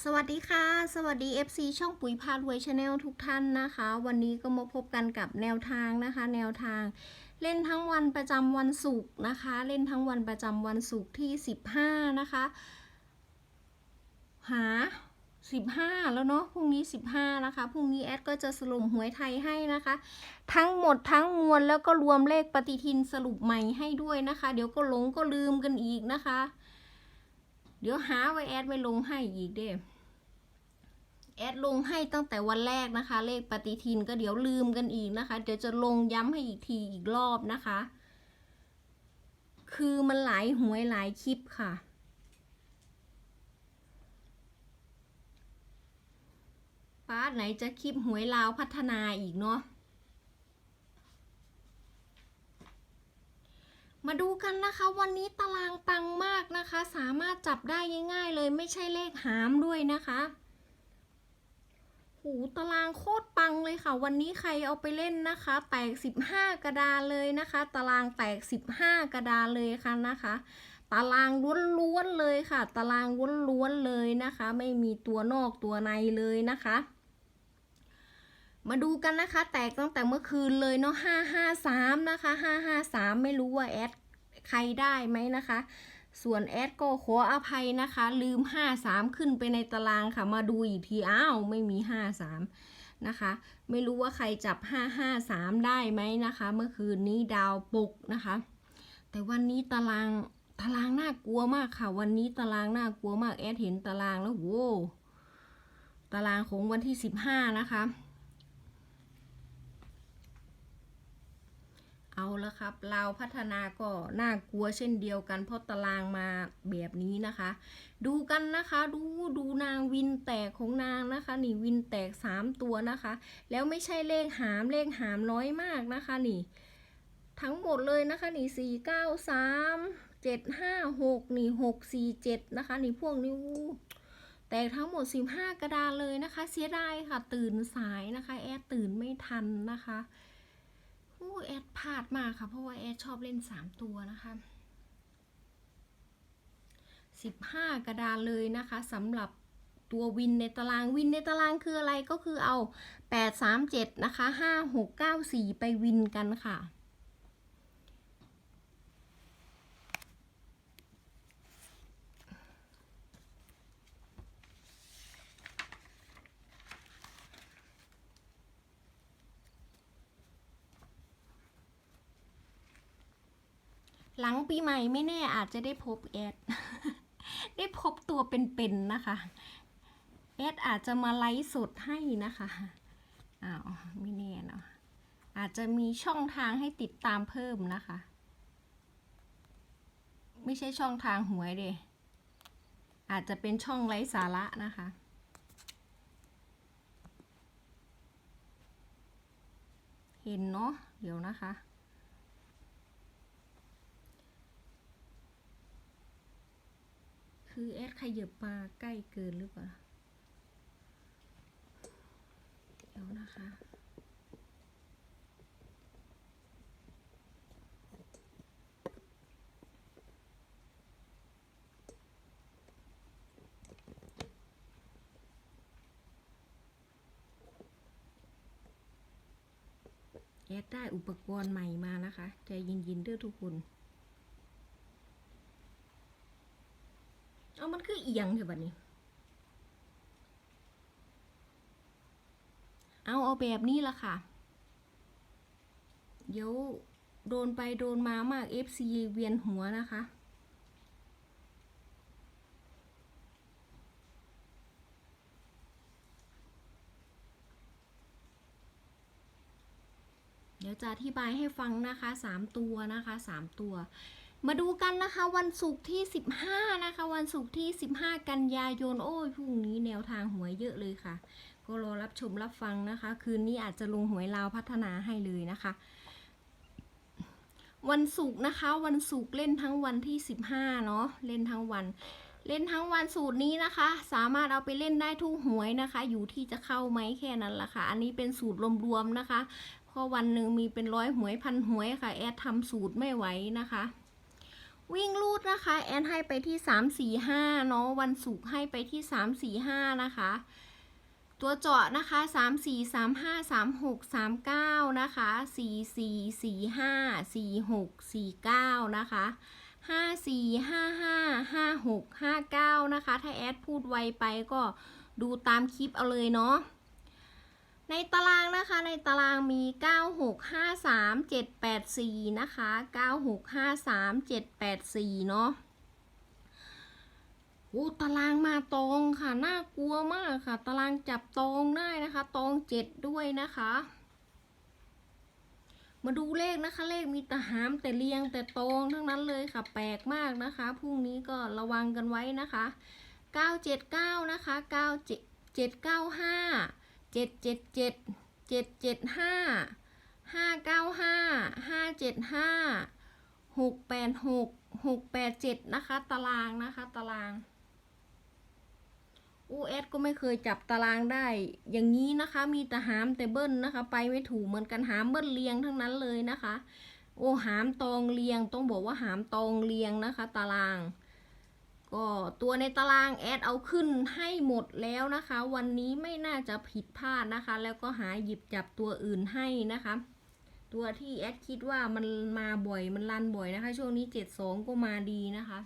สวัสดีค่ะ สวัสดี FC ช่องปุ๋ยพารวยชาแนลทุกท่านนะคะ วันนี้ก็มาพบกันกับแนวทางนะคะ แนวทางเล่นทั้งวันประจำวันศุกร์นะคะ เล่นทั้งวันประจำวันศุกร์ที่ 15 นะคะ หา 15 แล้วเนาะพรุ่งนี้ 15 นะคะพรุ่งนี้แอดก็จะสรุปหวยไทยให้นะคะ ทั้งหมดทั้งมวลแล้วก็รวมเลขปฏิทินสรุปใหม่ให้ด้วยนะคะ เดี๋ยวก็หลงก็ลืมกันอีกนะคะ เดี๋ยวหาไว้แอดไว้ลงให้อีกเด้ แอดลงให้ตั้งแต่วันแรกนะคะ เลขปฏิทินก็เดี๋ยวลืมกันอีกนะคะ เดี๋ยวจะลงย้ำให้อีกทีอีกรอบนะคะ คือมันหลายหวยหลายคลิปค่ะ ป้าไหนจะคลิปหวยลาวพัฒนาอีกเนาะ มาดูกันนะคะวันนี้ตารางปังมากนะคะ สามารถจับได้ง่ายๆเลยไม่ใช่เลขหามด้วยนะคะ หูตารางโคตรปังเลยค่ะ วันนี้ใครเอาไปเล่นนะคะแตก 15 กระดานเลยนะคะ ตารางแตก 15 กระดานเลยค่ะนะคะ ตารางล้วนๆเลยค่ะ ตารางล้วนๆเลยนะคะ ไม่มีตัวนอกตัวในเลยนะคะ มาดูกันนะคะ แตกตั้งแต่เมื่อคืนเลยเนาะ553 นะคะ 553 ไม่รู้ว่าแอดใครได้ไหมนะคะ ส่วนแอดก็ขออภัยนะคะ ลืม 53 ขึ้นไปในตารางค่ะ มาดูอีกทีอ้าว ไม่มี 53 นะคะ ไม่รู้ว่าใครจับ 553 ได้ไหมนะคะ เมื่อคืนนี้ดาวปกนะคะ แต่วันนี้ตารางตารางน่ากลัวมากค่ะ วันนี้ตารางน่ากลัวมากแอดเห็นตารางแล้วโว้ตารางของวันที่ 15 นะคะ เอาละครับเราพัฒนาก็น่ากลัวเช่นเดียวกัน เพราะตารางมาแบบนี้นะคะ ดูกันนะคะ ดูดูนางวินแตกของนางนะคะ นี่วินแตกสามตัวนะคะ แล้วไม่ใช่เลขหามเลขหามน้อยมากนะคะนี่ ทั้งหมดเลยนะคะนี่สี่เก้าสามเจ็ดห้าหกนี่หกสี่เจ็ดนะคะนี่พวกนี้อู้แตกทั้งหมดสิบห้ากระดานเลยนะคะ เสียดายค่ะ ตื่นสายนะคะ แอดตื่นไม่ทันนะคะ อู้แอดพลาดมากค่ะ เพราะว่าแอดชอบเล่นสามตัวนะคะสิบห้ากระดานเลยนะคะสำหรับตัววินในตารางวินในตารางคืออะไรก็คือเอาแปดสามเจ็ดนะคะห้าหกเก้าสี่ไปวินกันค่ะ หลังปีใหม่ไม่แน่อาจจะได้พบแอด ได้พบตัวเป็นๆนะคะ แอดอาจจะมาไลฟ์สดให้นะคะอ้าวไม่แน่เนาะอาจจะมีช่องทางให้ติดตามเพิ่มนะคะ ไม่ใช่ช่องทางหวยเดยอาจจะเป็นช่องไร้สาระนะคะเห็นเนาะเดี๋ยวนะคะ คือแอดขยับมาใกล้เกินหรือเปล่าเดี๋ยวนะคะแอดได้อุปกรณ์ใหม่มานะคะ ใจเย็นๆเด้อทุกคน เอามันคือเอียงเถอะบัดนี้ เอาเอาแบบนี้ละค่ะ เดี๋ยวโดนไปโดนมามาก FC เวียนหัวนะคะ เดี๋ยวจะอธิบายให้ฟังนะคะ 3 ตัวนะคะ 3 ตัว มาดูกันนะคะวันศุกร์ที่ 15 นะคะ วันศุกร์ที่ 15 กันยายนโอ้ยพรุ่งนี้แนวทางหวยเยอะเลยค่ะ ก็รอรับชมรับฟังนะคะ คืนนี้อาจจะลงหวยลาวพัฒนาให้เลยนะคะ วันศุกร์นะคะ วันศุกร์เล่นทั้งวันที่ 15 เนาะเล่นทั้งวัน เล่นทั้งวันสูตรนี้นะคะ สามารถเอาไปเล่นได้ทุกหวยนะคะ อยู่ที่จะเข้าไหมแค่นั้นละค่ะ อันนี้เป็นสูตรรวมๆนะคะเพราะวันหนึ่งมีเป็นร้อยหวยพันหวยค่ะ แอดทำสูตรไม่ไหวนะคะ วิ่งรูดนะคะแอนให้ไปที่สามสี่ห้าเนาะวันศุกร์ให้ไปที่สามสี่ห้านะคะ ตัวเจาะนะคะสามสี่สามห้าสามหกสามเก้านะคะสี่สี่สี่ห้าสี่หกสี่เก้านะคะห้าสี่ห้าห้าห้าหกห้าเก้านะคะ ถ้าแอดพูดไวไปก็ดูตามคลิปเอาเลยเนาะ ในตารางนะคะในตารางมี 9653 784 นะคะ 9653 784 เนาะโอ้ตารางมาตรงค่ะ น่ากลัวมากค่ะ ตารางจับตรงได้นะคะตรงเจ็ดด้วยนะคะ มาดูเลขนะคะ เลขมีแต่หามแต่เรียงแต่ตรงทั้งนั้นเลยค่ะ แปลกมากนะคะพรุ่งนี้ก็ระวังกันไว้นะคะ 979 นะคะ 97 795 เจ็ดเจ็ดเจ็ดเจ็ดเจ็ดห้าห้าเก้าห้าห้าเจ็ดห้าหกแปดหกหกแปดเจ็ดนะคะ ตารางนะคะตารางอูเอสก็ไม่เคยจับตารางได้ อย่างนี้นะคะ มีแต่หามแต่เบิ้ลนะคะ ไปไม่ถูกเหมือนกันหามเบิ้ลเรียงทั้งนั้นเลยนะคะ โอ้หามตองเรียงต้องบอกว่าหามตองเรียงนะคะ ตาราง ก็ตัวในตารางแอดเอาขึ้นให้หมดแล้วนะคะ วันนี้ไม่น่าจะผิดพลาดนะคะ แล้วก็หาหยิบจับตัวอื่นให้นะคะ ตัวที่แอดคิดว่ามันมาบ่อยมันลันบ่อยนะคะ ช่วงนี้เจ็ดสองก็มาดีนะคะ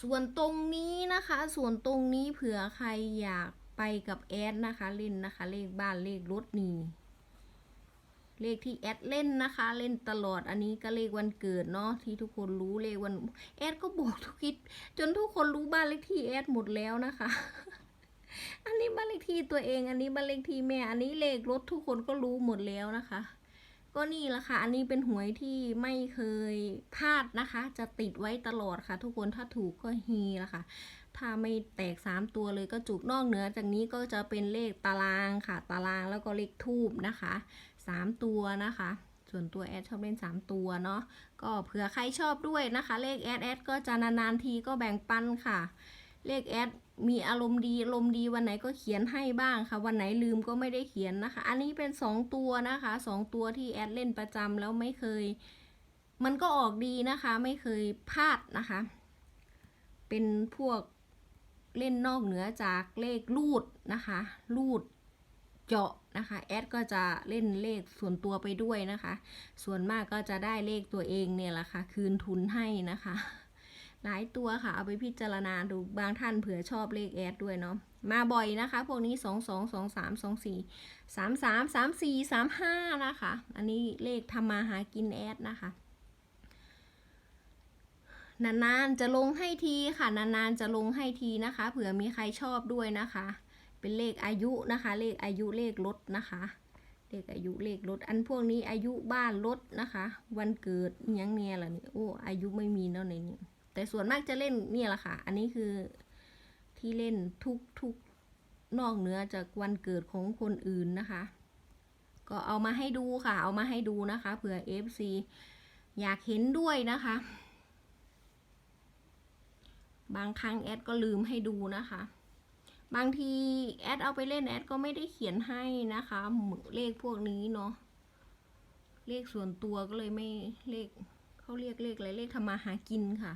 ส่วนตรงนี้นะคะ ส่วนตรงนี้เผื่อใครอยากไปกับแอดนะคะเล่นนะคะ เลขบ้านเลขรถนี่ เลขที่แอดเล่นนะคะ เล่นตลอดอันนี้ก็เลขวันเกิดเนาะที่ทุกคนรู้เลขวันแอดก็บอกทุกคิด จนทุกคนรู้บ้านเลขที่แอดหมดแล้วนะคะ อันนี้บ้านเลขที่ตัวเอง อันนี้บ้านเลขที่แม่ อันนี้เลขรถทุกคนก็รู้หมดแล้วนะคะ ก็นี่แหละค่ะ อันนี้เป็นหวยที่ไม่เคยพลาดนะคะ จะติดไว้ตลอดค่ะ ทุกคนถ้าถูกก็ฮีละค่ะ ถ้าไม่แตกสามตัวเลยก็จุกนอกเหนือจากนี้ก็จะเป็นเลขตารางค่ะ ตารางแล้วก็เลขทูบนะคะสามตัวนะคะ ส่วนตัวแอดชอบเล่นสามตัวเนาะก็เผื่อใครชอบด้วยนะคะ เลขแอดแอดก็จะนานๆทีก็แบ่งปันค่ะ เลขแอดมีอารมณ์ดีอารมณ์ดีวันไหนก็เขียนให้บ้างค่ะ วันไหนลืมก็ไม่ได้เขียนนะคะ อันนี้เป็นสองตัวนะคะสองตัวที่แอดเล่นประจำแล้วไม่เคย มันก็ออกดีนะคะ ไม่เคยพลาดนะคะ เป็นพวก เล่นนอกเหนือจากเลขรูดนะคะรูดเจาะนะคะแอดก็จะเล่นเลขส่วนตัวไปด้วยนะคะ ส่วนมากก็จะได้เลขตัวเองเนี่ยแหละค่ะ คืนทุนให้นะคะ หลายตัวค่ะ เอาไปพิจารณาดูบางท่านเผื่อชอบเลขแอดด้วยเนาะมาบ่อยนะคะ พวกนี้สองสองสองสามสองสี่สามสามสามสี่สามห้านะคะ อันนี้เลขทำมาหากินแอดนะคะ นานๆจะลงให้ทีค่ะนานๆจะลงให้ทีนะคะ เผื่อมีใครชอบด้วยนะคะ เป็นเลขอายุนะคะ เลขอายุเลขรถนะคะ เลขอายุเลขรถอันพวกนี้อายุบ้านรถนะคะ วันเกิดยังเนี่ยละนี่โอ้อายุไม่มีเนาะในนี้แต่ส่วนมากจะเล่นเนี่ยแหละค่ะ อันนี้คือที่เล่นทุกทุกนอกเหนือจากวันเกิดของคนอื่นนะคะ ก็เอามาให้ดูค่ะ เอามาให้ดูนะคะเผื่อ FC อยากเห็นด้วยนะคะ บางครั้งแอดก็ลืมให้ดูนะคะ บางทีแอดเอาไปเล่นแอดก็ไม่ได้เขียนให้นะคะเลขพวกนี้เนาะเลขส่วนตัวก็เลยไม่เลขเขาเรียกเลขอะไรเลขทำมาหากินค่ะ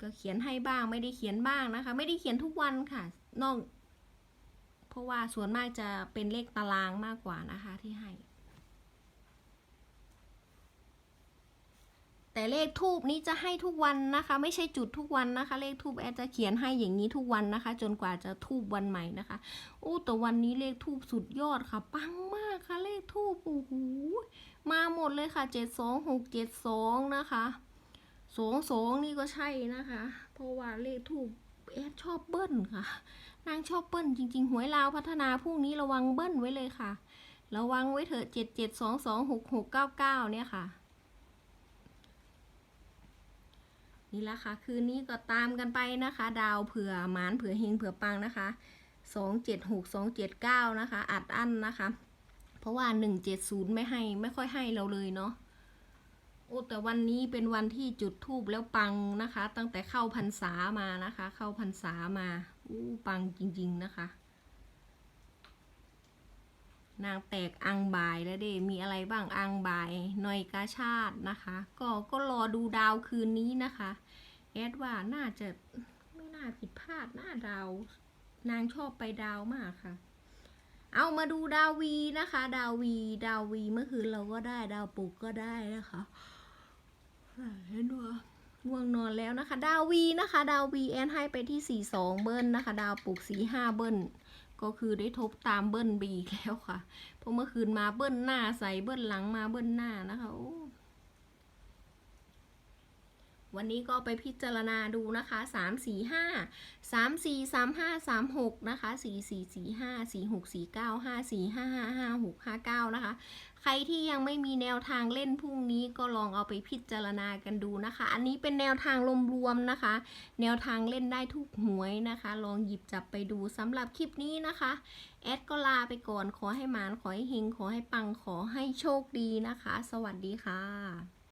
ก็เขียนให้บ้างไม่ได้เขียนบ้างนะคะ ไม่ได้เขียนทุกวันค่ะ นอก เพราะว่าส่วนมากจะเป็นเลขตารางมากกว่านะคะที่ให้ แต่เลขทูบนี้จะให้ทุกวันนะคะ ไม่ใช่จุดทุกวันนะคะ เลขทูบแอดจะเขียนให้อย่างนี้ทุกวันนะคะ จนกว่าจะทูบวันใหม่นะคะโอ้แต่วันนี้เลขทูบสุดยอดค่ะ ปังมากค่ะ เลขทูบโอ้โหมาหมดเลยค่ะเจ็ดสองหกเจ็ดสองนะคะสองสองนี่ก็ใช่นะคะ เพราะว่าเลขทูบแอดชอบเบิ้ลค่ะ นางชอบเบิ้ลจริง ๆ หวยลาวพัฒนาพรุ่งนี้ระวังเบิ้ลไว้เลยค่ะ ระวังไว้เถอะเจ็ดเจ็ดสองสองหกหกเก้าเก้าเนี่ยค่ะ นี่ละค่ะ คืนนี้ก็ตามกันไปนะคะ ดาวเผื่อหมานเผื่อเฮงเผื่อปังนะคะสองเจ็ดหกสองเจ็ดเก้านะคะ อัดอั้นนะคะ เพราะว่าหนึ่งเจ็ดศูนย์ไม่ให้ไม่ค่อยให้เราเลยเนาะโอ้แต่วันนี้เป็นวันที่จุดทูบแล้วปังนะคะ ตั้งแต่เข้าพรรษามานะคะ เข้าพรรษามาอู้ปังจริง ๆ นะคะ นางแตกอังบายแล้วเดมีอะไรบ้างอังบายหน่อยกาชาตินะคะ ก็ก็รอดูดาวคืนนี้นะคะ แอดว่าน่าจะไม่น่าผิดพลาดน่าดาว นางชอบไปดาวมากค่ะ เอามาดูดาววีนะคะ ดาววีดาววีเมื่อคืนเราก็ได้ดาวปุกก็ได้นะคะเห็นว่าง่วงนอนแล้วนะคะ ดาววีนะคะ ดาววีแอนให้ไปที่42เบิ้ลนะคะ ดาวปุก45เบิ้ล ก็คือได้ทบตามเบิ้ลบีแล้วค่ะ เพราะเมื่อคืนมาเบิ้ลหน้าใส่เบิ้ลหลังมาเบิ้ลหน้านะคะโอ้ วันนี้ก็ไปพิจารณาดูนะคะ 3 4 5 3 4 3 5 3 6 นะคะ 4 4 4 5 4 6 4 9 5 4 5 5 5 6 5 9 นะคะ ใครที่ยังไม่มีแนวทางเล่นพรุ่งนี้ก็ลองเอาไปพิจารณากันดูนะคะ อันนี้เป็นแนวทางรวมๆนะคะ แนวทางเล่นได้ทุกหวยนะคะ ลองหยิบจับไปดูสำหรับคลิปนี้นะคะแอดก็ลาไปก่อนขอให้หมานขอให้เฮงขอให้ปังขอให้โชคดีนะคะ สวัสดีค่ะ